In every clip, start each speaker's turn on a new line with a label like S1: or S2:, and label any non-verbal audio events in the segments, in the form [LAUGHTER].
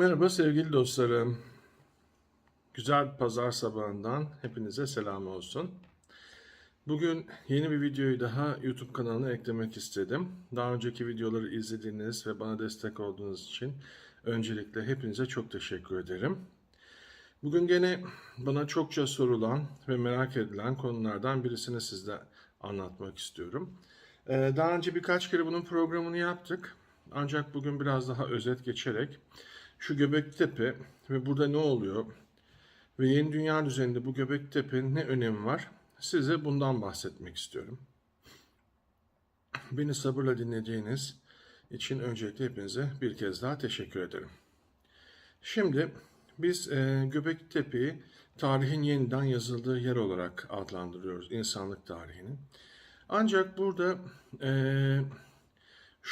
S1: Merhaba sevgili dostlarım. Güzel pazar sabahından hepinize selam olsun. Bugün yeni bir videoyu daha YouTube kanalına eklemek istedim. Daha önceki videoları izlediğiniz ve bana destek olduğunuz için öncelikle hepinize çok teşekkür ederim. Bugün gene bana çokça sorulan ve merak edilen konulardan birisini sizle anlatmak istiyorum. Ee, Daha önce birkaç kere bunun programını yaptık. Ancak bugün biraz daha özet geçerek şu Göbektepe ve burada ne oluyor ve yeni dünya düzeninde bu Göbektepe'nin ne önemi var size bundan bahsetmek istiyorum. Beni sabırla dinlediğiniz için öncelikle hepinize bir kez daha teşekkür ederim. Şimdi biz e, Göbektepe'yi tarihin yeniden yazıldığı yer olarak adlandırıyoruz insanlık tarihinin. Ancak burada e,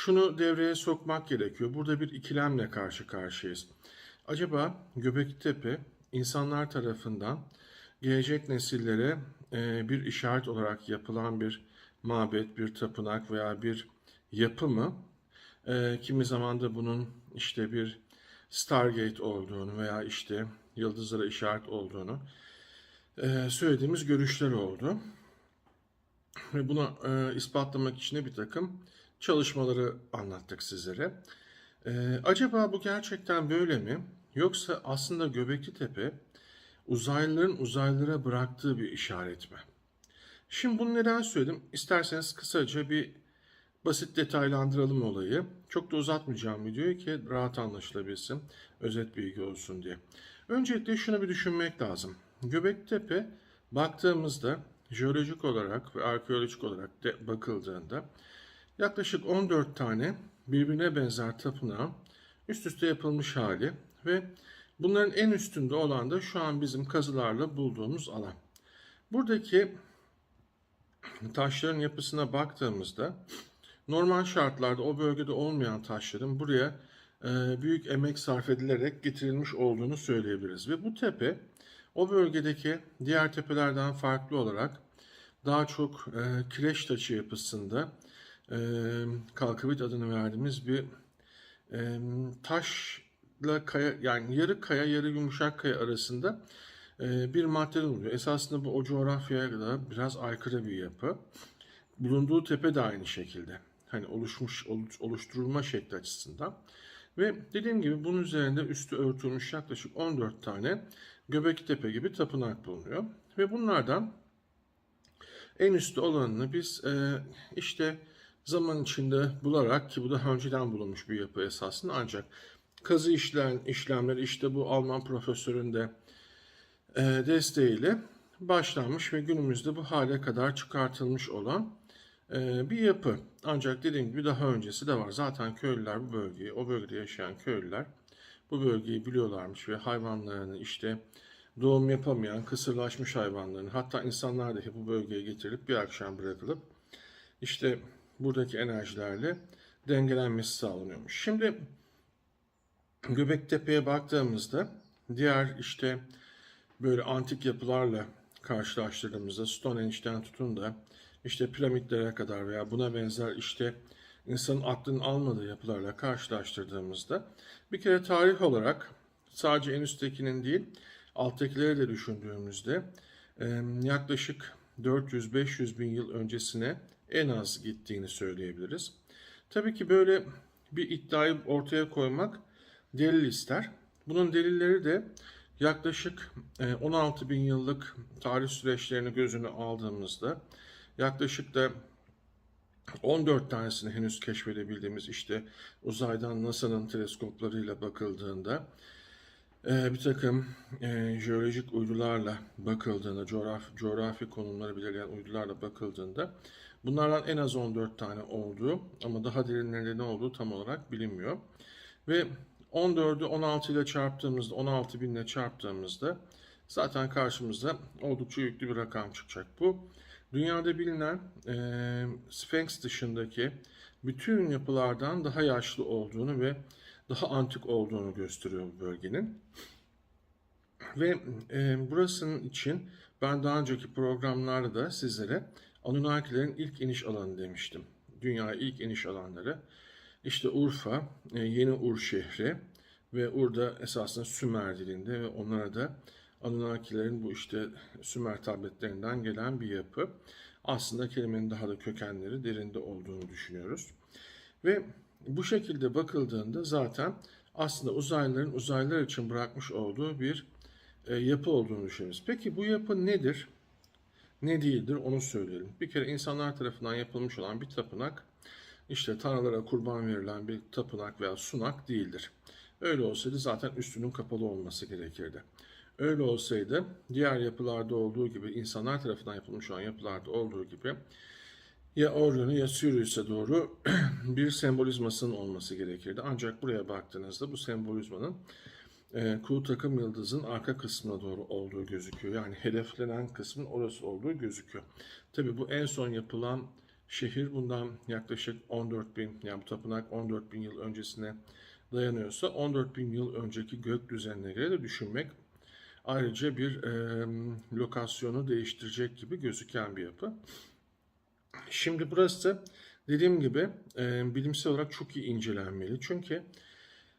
S1: şunu devreye sokmak gerekiyor. Burada bir ikilemle karşı karşıyayız. Acaba Göbektepe insanlar tarafından gelecek nesillere e, bir işaret olarak yapılan bir mabet, bir tapınak veya bir yapı mı? E, kimi zaman da bunun işte bir Stargate olduğunu veya işte yıldızlara işaret olduğunu e, söylediğimiz görüşler oldu. Ve buna e, ispatlamak için de bir takım çalışmaları anlattık sizlere. E, acaba bu gerçekten böyle mi? Yoksa aslında Göbekli Tepe uzaylıların uzaylılara bıraktığı bir işaret mi? Şimdi bunu neden söyledim? İsterseniz kısaca bir basit detaylandıralım olayı. Çok da uzatmayacağım videoyu ki rahat anlaşılabilsin, özet bilgi olsun diye. Öncelikle şunu bir düşünmek lazım. Göbektepe baktığımızda jeolojik olarak ve arkeolojik olarak de bakıldığında yaklaşık 14 tane birbirine benzer tapınağın üst üste yapılmış hali ve bunların en üstünde olan da şu an bizim kazılarla bulduğumuz alan. Buradaki taşların yapısına baktığımızda normal şartlarda o bölgede olmayan taşların buraya e, büyük emek sarf edilerek getirilmiş olduğunu söyleyebiliriz. Ve bu tepe o bölgedeki diğer tepelerden farklı olarak daha çok e, kireç taşı yapısında e, kalkavit adını verdiğimiz bir e, taşla kaya yani yarı kaya yarı yumuşak kaya arasında e, bir madde oluyor. Esasında bu o coğrafyaya da biraz aykırı bir yapı. Bulunduğu tepe de aynı şekilde. Hani oluşmuş oluşturulma şekli açısından. Ve dediğim gibi bunun üzerinde üstü örtülmüş yaklaşık 14 tane Göbektepe gibi tapınak bulunuyor. Ve bunlardan en üstte olanını biz e, işte zaman içinde bularak ki bu daha önceden bulunmuş bir yapı esasında ancak kazı işlen, işlemleri işte bu Alman profesörün de e, desteğiyle başlanmış ve günümüzde bu hale kadar çıkartılmış olan e, bir yapı. Ancak dediğim gibi daha öncesi de var. Zaten köylüler bu bölgeyi, o bölgede yaşayan köylüler bu bölgeyi biliyorlarmış ve hayvanlarını işte doğum yapamayan kısırlaşmış hayvanların hatta insanlar dahi bu bölgeye getirilip bir akşam bırakılıp işte buradaki enerjilerle dengelenmesi sağlanıyormuş. Şimdi Göbektepe'ye baktığımızda diğer işte böyle antik yapılarla karşılaştırdığımızda Stonehenge'den tutun da işte piramitlere kadar veya buna benzer işte insanın aklının almadığı yapılarla karşılaştırdığımızda bir kere tarih olarak sadece en üsttekinin değil alttakileri de düşündüğümüzde yaklaşık 400-500 bin yıl öncesine en az gittiğini söyleyebiliriz. Tabii ki böyle bir iddiayı ortaya koymak delil ister. Bunun delilleri de yaklaşık 16 bin yıllık tarih süreçlerini gözüne aldığımızda yaklaşık da 14 tanesini henüz keşfedebildiğimiz işte uzaydan NASA'nın teleskoplarıyla bakıldığında e, bir takım e, jeolojik uydularla bakıldığında, coğrafi, coğrafi konumları belirleyen uydularla bakıldığında bunlardan en az 14 tane olduğu ama daha derinlerinde ne olduğu tam olarak bilinmiyor. Ve 14'ü 16 ile çarptığımızda, 16 bin ile çarptığımızda zaten karşımızda oldukça yüklü bir rakam çıkacak. Bu dünyada bilinen e, Sphinx dışındaki bütün yapılardan daha yaşlı olduğunu ve daha antik olduğunu gösteriyor bu bölgenin. Ve e, burasının için ben daha önceki programlarda da sizlere Anunnakilerin ilk iniş alanı demiştim. Dünyaya ilk iniş alanları. İşte Urfa, e, Yeni Ur şehri ve orada esasında Sümer dilinde ve onlara da Anunnakilerin bu işte Sümer tabletlerinden gelen bir yapı. Aslında kelimenin daha da kökenleri derinde olduğunu düşünüyoruz. Ve bu şekilde bakıldığında zaten aslında uzaylıların uzaylılar için bırakmış olduğu bir e, yapı olduğunu düşünüyoruz. Peki bu yapı nedir? Ne değildir onu söyleyelim. Bir kere insanlar tarafından yapılmış olan bir tapınak işte tanrılara kurban verilen bir tapınak veya sunak değildir. Öyle olsaydı zaten üstünün kapalı olması gerekirdi. Öyle olsaydı diğer yapılarda olduğu gibi insanlar tarafından yapılmış olan yapılarda olduğu gibi ya Orion'u ya Sirius'a doğru [CLEARS THROAT] bir sembolizmasının olması gerekirdi. Ancak buraya baktığınızda bu sembolizmanın e, kuğu takım yıldızın arka kısmına doğru olduğu gözüküyor. Yani hedeflenen kısmın orası olduğu gözüküyor. Tabi bu en son yapılan şehir bundan yaklaşık 14 bin, yani bu tapınak 14 bin yıl öncesine dayanıyorsa 14 bin yıl önceki gök düzenine göre de düşünmek ayrıca bir e, lokasyonu değiştirecek gibi gözüken bir yapı. Şimdi burası dediğim gibi e, bilimsel olarak çok iyi incelenmeli. Çünkü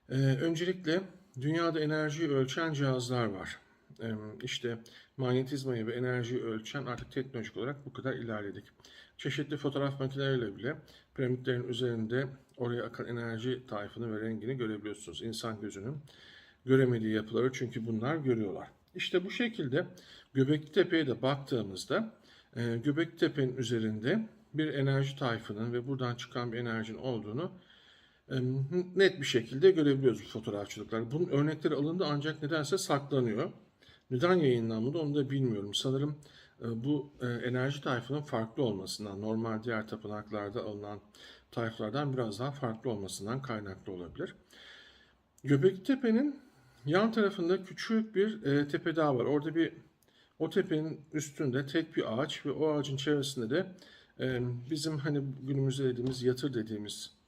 S1: e, öncelikle dünyada enerjiyi ölçen cihazlar var. İşte manyetizmayı ve enerjiyi ölçen artık teknolojik olarak bu kadar ilerledik. Çeşitli fotoğraf makineleriyle bile piramitlerin üzerinde oraya akan enerji tayfını ve rengini görebiliyorsunuz. İnsan gözünün göremediği yapıları çünkü bunlar görüyorlar. İşte bu şekilde Göbekli Tepe'ye de baktığımızda e, Göbekli Tepe'nin üzerinde bir enerji tayfının ve buradan çıkan bir enerjinin olduğunu net bir şekilde görebiliyoruz bu fotoğrafçılıklar. Bunun örnekleri alındı ancak nedense saklanıyor. Neden yayınlanmadı onu da bilmiyorum. Sanırım e, bu e, enerji tayfının farklı olmasından, normal diğer tapınaklarda alınan tayflardan biraz daha farklı olmasından kaynaklı olabilir. Göbekli Tepe'nin yan tarafında küçük bir e, tepe daha var. Orada bir o tepenin üstünde tek bir ağaç ve o ağacın çevresinde de bizim hani günümüzde dediğimiz yatır dediğimiz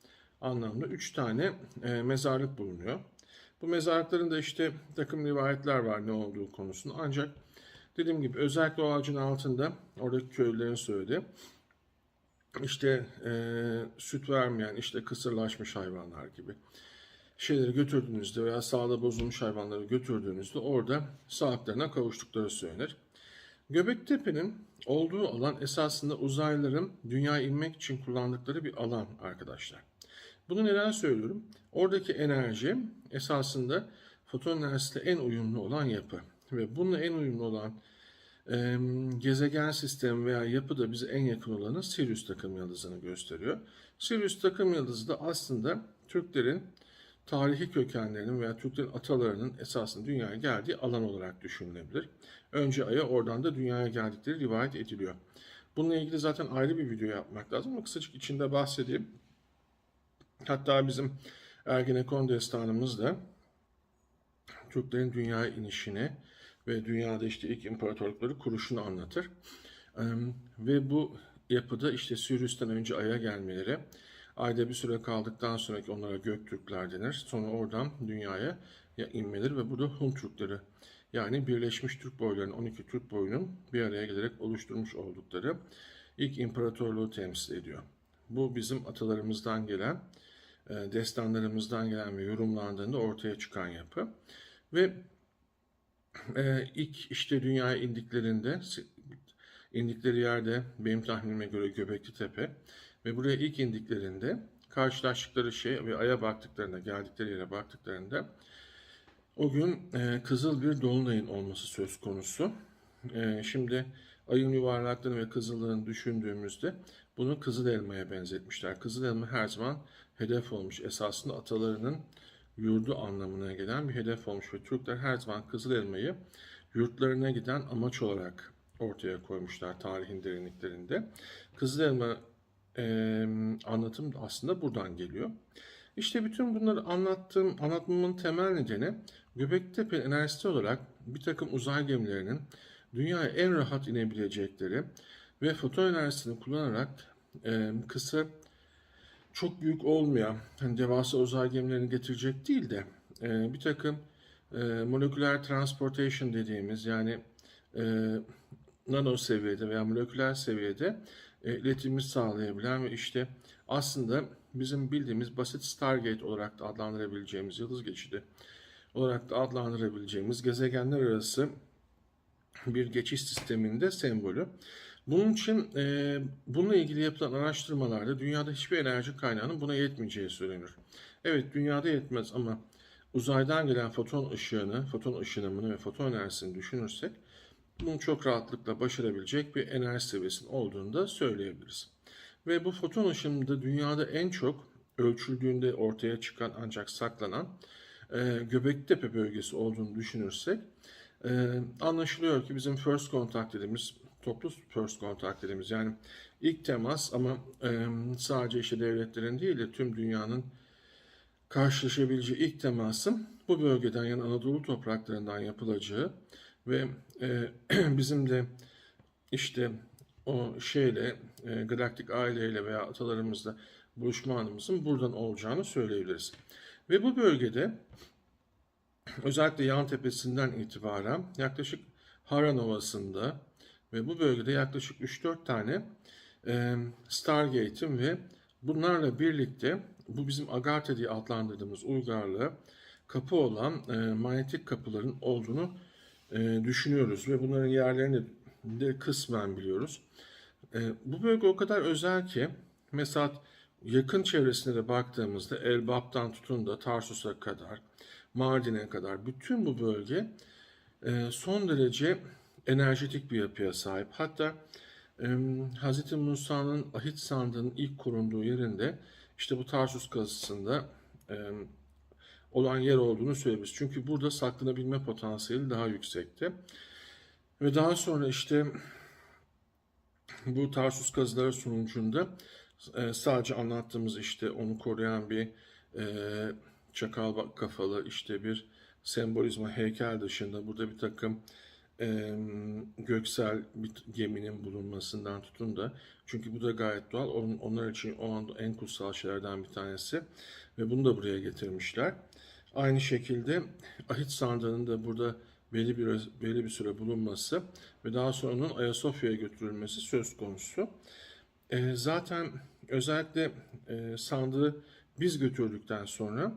S1: anlamda üç tane e, mezarlık bulunuyor. Bu mezarlıkların da işte takım rivayetler var ne olduğu konusunda. Ancak dediğim gibi özellikle o ağacın altında oradaki köylülerin söyledi. İşte e, süt vermeyen işte kısırlaşmış hayvanlar gibi şeyleri götürdüğünüzde veya sağda bozulmuş hayvanları götürdüğünüzde orada sağlıklarına kavuştukları söylenir. Göbektepe'nin olduğu alan esasında uzaylıların dünyaya inmek için kullandıkları bir alan arkadaşlar. Bunu neden söylüyorum? Oradaki enerji esasında foton enerjisiyle en uyumlu olan yapı. Ve bununla en uyumlu olan e, gezegen sistemi veya yapı da bize en yakın olanı Sirius takım yıldızını gösteriyor. Sirius takım yıldızı da aslında Türklerin tarihi kökenlerinin veya Türklerin atalarının esasında dünyaya geldiği alan olarak düşünülebilir. Önce Ay'a oradan da dünyaya geldikleri rivayet ediliyor. Bununla ilgili zaten ayrı bir video yapmak lazım ama kısacık içinde bahsedeyim. Hatta bizim Ergenekon destanımız da Türklerin dünyaya inişini ve dünyada işte ilk imparatorlukları kuruşunu anlatır. Ve bu yapıda işte Sirius'tan önce Ay'a gelmeleri, Ayda bir süre kaldıktan sonraki onlara Göktürkler denir. Sonra oradan dünyaya inmeleri ve burada Hun Türkleri yani Birleşmiş Türk boylarının 12 Türk boyunun bir araya gelerek oluşturmuş oldukları ilk imparatorluğu temsil ediyor. Bu bizim atalarımızdan gelen, destanlarımızdan gelen ve yorumlandığında ortaya çıkan yapı. Ve e, ilk işte dünyaya indiklerinde, indikleri yerde benim tahminime göre Göbekli Tepe ve buraya ilk indiklerinde karşılaştıkları şey ve aya baktıklarında, geldikleri yere baktıklarında o gün e, kızıl bir dolunayın olması söz konusu. E, şimdi ayın yuvarlaklığını ve kızıllığını düşündüğümüzde bunu kızıl elmaya benzetmişler. Kızıl elma her zaman hedef olmuş. Esasında atalarının yurdu anlamına gelen bir hedef olmuş ve Türkler her zaman kızıl elmayı yurtlarına giden amaç olarak ortaya koymuşlar tarihin derinliklerinde. Kızıl elma e, anlatım aslında buradan geliyor. İşte bütün bunları anlattığım, anlatmamın temel nedeni Göbektepe enerjisi olarak bir takım uzay gemilerinin dünyaya en rahat inebilecekleri ve foton enerjisini kullanarak e, kısa çok büyük olmayan hani devasa uzay gemilerini getirecek değil de e, bir takım e, moleküler transportation dediğimiz yani e, nano seviyede veya moleküler seviyede e, iletimi sağlayabilen ve işte aslında bizim bildiğimiz basit Stargate olarak da adlandırabileceğimiz yıldız geçidi olarak da adlandırabileceğimiz gezegenler arası bir geçiş sisteminde sembolü. Bunun için e, bununla ilgili yapılan araştırmalarda dünyada hiçbir enerji kaynağının buna yetmeyeceği söylenir. Evet dünyada yetmez ama uzaydan gelen foton ışığını, foton ışınımını ve foton enerjisini düşünürsek bunu çok rahatlıkla başarabilecek bir enerji seviyesinin olduğunu da söyleyebiliriz. Ve bu foton ışınımında dünyada en çok ölçüldüğünde ortaya çıkan ancak saklanan e, Göbektepe bölgesi olduğunu düşünürsek e, anlaşılıyor ki bizim first contact dediğimiz toplu first contact dediğimiz yani ilk temas ama e, sadece işte devletlerin değil de tüm dünyanın karşılaşabileceği ilk temasın bu bölgeden yani Anadolu topraklarından yapılacağı ve e, [CLEARS THROAT] bizim de işte o şeyle e, galaktik aileyle veya atalarımızla buluşma anımızın buradan olacağını söyleyebiliriz. Ve bu bölgede özellikle yan tepesinden itibaren yaklaşık Haran Ovası'nda ve bu bölgede yaklaşık 3-4 tane e, Stargate'in ve bunlarla birlikte bu bizim Agartha diye adlandırdığımız uygarlığı kapı olan e, manyetik kapıların olduğunu e, düşünüyoruz ve bunların yerlerini de kısmen biliyoruz. E, bu bölge o kadar özel ki mesela yakın çevresine de baktığımızda Elbap'tan tutun da Tarsus'a kadar, Mardin'e kadar bütün bu bölge e, son derece enerjetik bir yapıya sahip. Hatta e, Hz. Musa'nın ahit sandığının ilk korunduğu yerinde işte bu Tarsus kazısında e, olan yer olduğunu söyleyebiliriz. Çünkü burada saklanabilme potansiyeli daha yüksekti. Ve daha sonra işte bu Tarsus kazıları sonucunda sadece anlattığımız işte onu koruyan bir çakal kafalı işte bir sembolizma heykel dışında burada bir takım e, göksel bir geminin bulunmasından tutun da çünkü bu da gayet doğal. On, onlar için o anda en kutsal şeylerden bir tanesi ve bunu da buraya getirmişler. Aynı şekilde ahit sandığının da burada belli bir belli bir süre bulunması ve daha sonra onun Ayasofya'ya götürülmesi söz konusu. E, zaten özellikle e, sandığı biz götürdükten sonra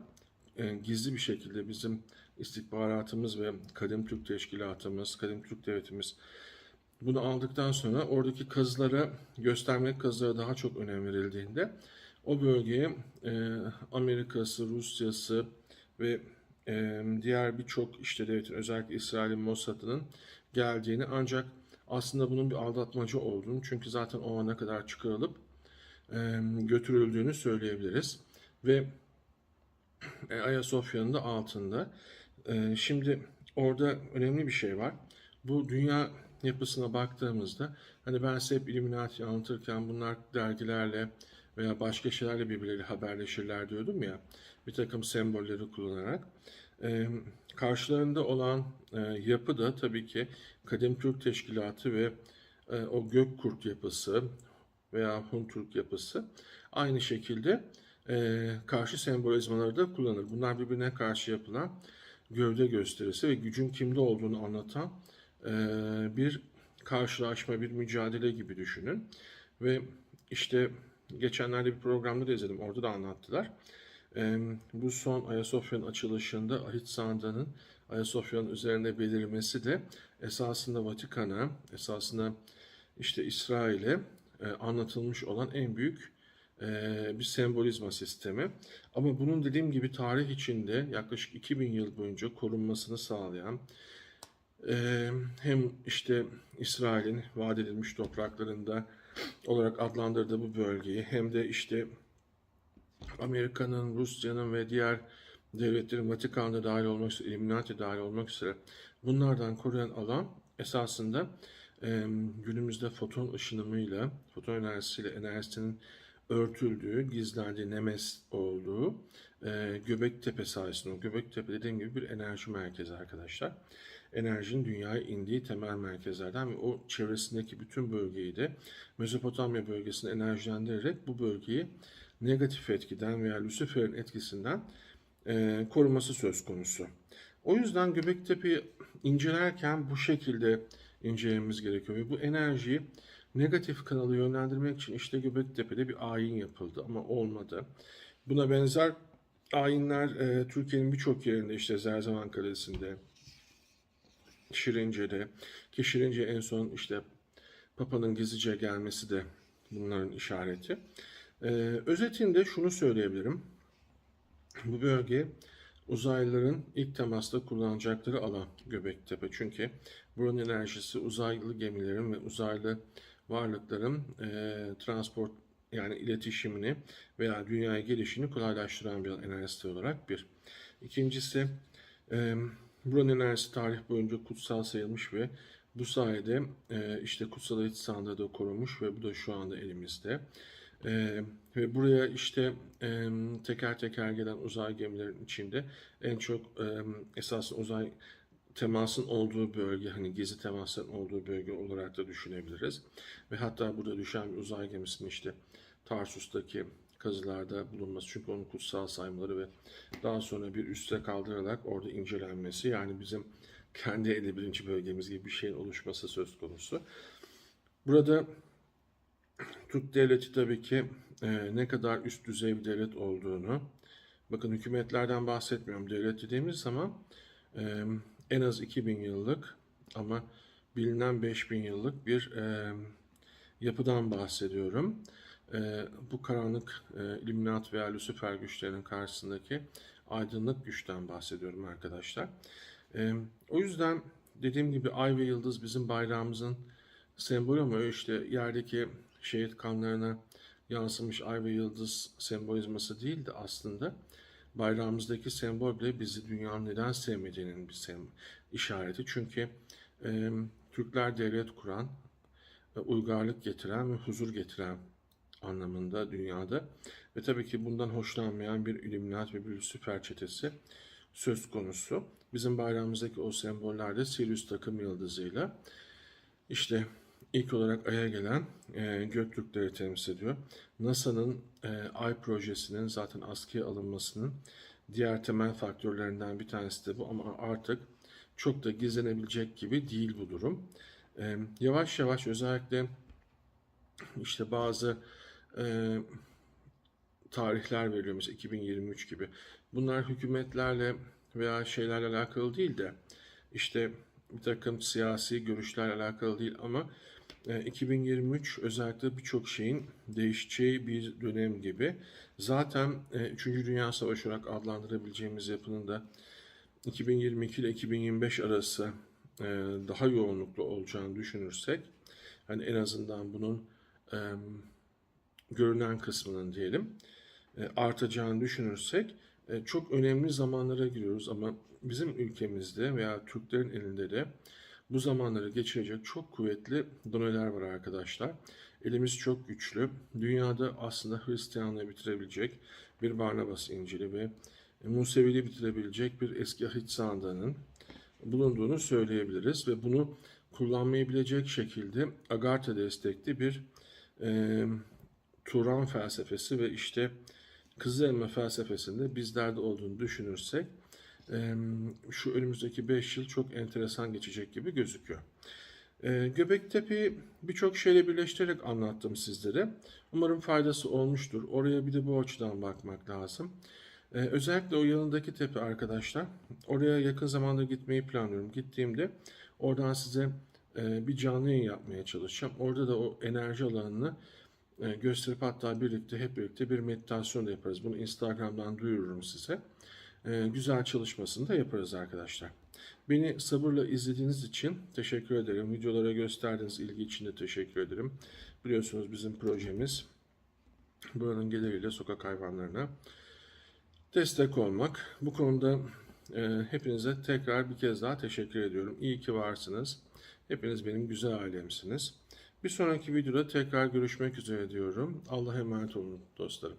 S1: gizli bir şekilde bizim istihbaratımız ve Kadim Türk Teşkilatımız, Kadim Türk Devletimiz bunu aldıktan sonra oradaki kazılara, göstermelik kazılara daha çok önem verildiğinde o bölgeye e, Amerika'sı, Rusya'sı ve e, diğer birçok işte devletin özellikle İsrail'in Mossad'ının geldiğini ancak aslında bunun bir aldatmaca olduğunu çünkü zaten o ana kadar çıkarılıp e, götürüldüğünü söyleyebiliriz. Ve e, Ayasofya'nın da altında. E, şimdi orada önemli bir şey var. Bu dünya yapısına baktığımızda hani ben size hep Illuminati anlatırken bunlar dergilerle veya başka şeylerle birbirleriyle haberleşirler diyordum ya bir takım sembolleri kullanarak. E, karşılarında olan e, yapı da tabii ki Kadim Türk Teşkilatı ve e, o Gökkurt yapısı veya Hun Türk yapısı aynı şekilde e, karşı sembolizmaları da kullanır. Bunlar birbirine karşı yapılan gövde gösterisi ve gücün kimde olduğunu anlatan e, bir karşılaşma, bir mücadele gibi düşünün. Ve işte geçenlerde bir programda da izledim, orada da anlattılar. E, bu son Ayasofya'nın açılışında Ahit Sanda'nın Ayasofya'nın üzerinde belirmesi de esasında Vatikan'a, esasında işte İsrail'e e, anlatılmış olan en büyük bir sembolizma sistemi. Ama bunun dediğim gibi tarih içinde yaklaşık 2000 yıl boyunca korunmasını sağlayan hem işte İsrail'in vaat edilmiş topraklarında olarak adlandırdığı bu bölgeyi hem de işte Amerika'nın, Rusya'nın ve diğer devletlerin Vatikan'da dahil olmak üzere, Illuminati dahil olmak üzere bunlardan koruyan alan esasında günümüzde foton ışınımıyla, foton enerjisiyle enerjisinin örtüldüğü, gizlendiği, nemes olduğu e, Göbektepe sayesinde. Göbektepe dediğim gibi bir enerji merkezi arkadaşlar. Enerjinin dünyaya indiği temel merkezlerden ve o çevresindeki bütün bölgeyi de Mezopotamya bölgesini enerjilendirerek bu bölgeyi negatif etkiden veya Lucifer'in etkisinden e, koruması söz konusu. O yüzden Göbektepe'yi incelerken bu şekilde incelememiz gerekiyor ve bu enerjiyi negatif kanalı yönlendirmek için işte Göbektepe'de bir ayin yapıldı ama olmadı. Buna benzer ayinler e, Türkiye'nin birçok yerinde işte Zerzevan Kalesi'nde, Şirince'de ki Şirince en son işte Papa'nın gizlice gelmesi de bunların işareti. Ee, özetinde şunu söyleyebilirim. Bu bölge uzaylıların ilk temasta kullanacakları alan Göbektepe. Çünkü buranın enerjisi uzaylı gemilerin ve uzaylı varlıkların e, transport yani iletişimini veya dünyaya gelişini kolaylaştıran bir enerjisi olarak bir. İkincisi e, buranın enerjisi tarih boyunca kutsal sayılmış ve bu sayede e, işte kutsal eğitim sandığı da korunmuş ve bu da şu anda elimizde. E, ve buraya işte e, teker teker gelen uzay gemilerin içinde en çok e, esas uzay temasın olduğu bölge, hani gezi temasların olduğu bölge olarak da düşünebiliriz. Ve hatta burada düşen bir uzay gemisinin işte Tarsus'taki kazılarda bulunması çünkü onun kutsal saymaları ve daha sonra bir üste kaldırarak orada incelenmesi yani bizim kendi 51. bölgemiz gibi bir şeyin oluşması söz konusu. Burada Türk devleti tabii ki e, ne kadar üst düzey bir devlet olduğunu, bakın hükümetlerden bahsetmiyorum. Devlet dediğimiz zaman e, en az 2000 yıllık ama bilinen 5000 yıllık bir e, yapıdan bahsediyorum. E, bu karanlık e, illuminat veya Lucifer güçlerinin karşısındaki aydınlık güçten bahsediyorum arkadaşlar. E, o yüzden dediğim gibi ay ve yıldız bizim bayrağımızın sembolü ama işte yerdeki şehit kanlarına yansımış ay ve yıldız sembolizması değil de aslında bayrağımızdaki sembol bile bizi dünyanın neden sevmediğinin bir sem işareti. Çünkü e, Türkler devlet kuran, e, uygarlık getiren ve huzur getiren anlamında dünyada. Ve tabii ki bundan hoşlanmayan bir illuminat ve bir süper çetesi söz konusu. Bizim bayrağımızdaki o semboller de Sirius takım yıldızıyla işte ilk olarak Ay'a gelen e, Göktürkleri temsil ediyor. NASA'nın e, Ay projesinin zaten askıya alınmasının diğer temel faktörlerinden bir tanesi de bu ama artık çok da gizlenebilecek gibi değil bu durum. E, yavaş yavaş özellikle işte bazı e, tarihler veriliyor mesela 2023 gibi. Bunlar hükümetlerle veya şeylerle alakalı değil de işte bir takım siyasi görüşlerle alakalı değil ama 2023 özellikle birçok şeyin değişeceği bir dönem gibi. Zaten 3. Dünya Savaşı olarak adlandırabileceğimiz yapının da 2022 ile 2025 arası daha yoğunluklu olacağını düşünürsek, hani en azından bunun görünen kısmının diyelim artacağını düşünürsek çok önemli zamanlara giriyoruz ama bizim ülkemizde veya Türklerin elinde de bu zamanları geçirecek çok kuvvetli doneler var arkadaşlar. Elimiz çok güçlü. Dünyada aslında Hristiyanlığı bitirebilecek bir Barnabas İncil'i ve Museviliği bitirebilecek bir eski ahit sandığının bulunduğunu söyleyebiliriz. Ve bunu kullanmayı bilecek şekilde Agartha destekli bir e, Turan felsefesi ve işte Kızılelma felsefesinde bizlerde olduğunu düşünürsek şu önümüzdeki 5 yıl çok enteresan geçecek gibi gözüküyor. Göbektepe'yi birçok şeyle birleştirerek anlattım sizlere. Umarım faydası olmuştur. Oraya bir de bu açıdan bakmak lazım. Özellikle o yanındaki tepe arkadaşlar. Oraya yakın zamanda gitmeyi planlıyorum. Gittiğimde oradan size bir canlı yayın yapmaya çalışacağım. Orada da o enerji alanını gösterip hatta birlikte hep birlikte bir meditasyon da yaparız. Bunu Instagram'dan duyururum size e, güzel çalışmasını da yaparız arkadaşlar. Beni sabırla izlediğiniz için teşekkür ederim. Videolara gösterdiğiniz ilgi için de teşekkür ederim. Biliyorsunuz bizim projemiz buranın geliriyle sokak hayvanlarına destek olmak. Bu konuda e, hepinize tekrar bir kez daha teşekkür ediyorum. İyi ki varsınız. Hepiniz benim güzel ailemsiniz. Bir sonraki videoda tekrar görüşmek üzere diyorum. Allah'a emanet olun dostlarım.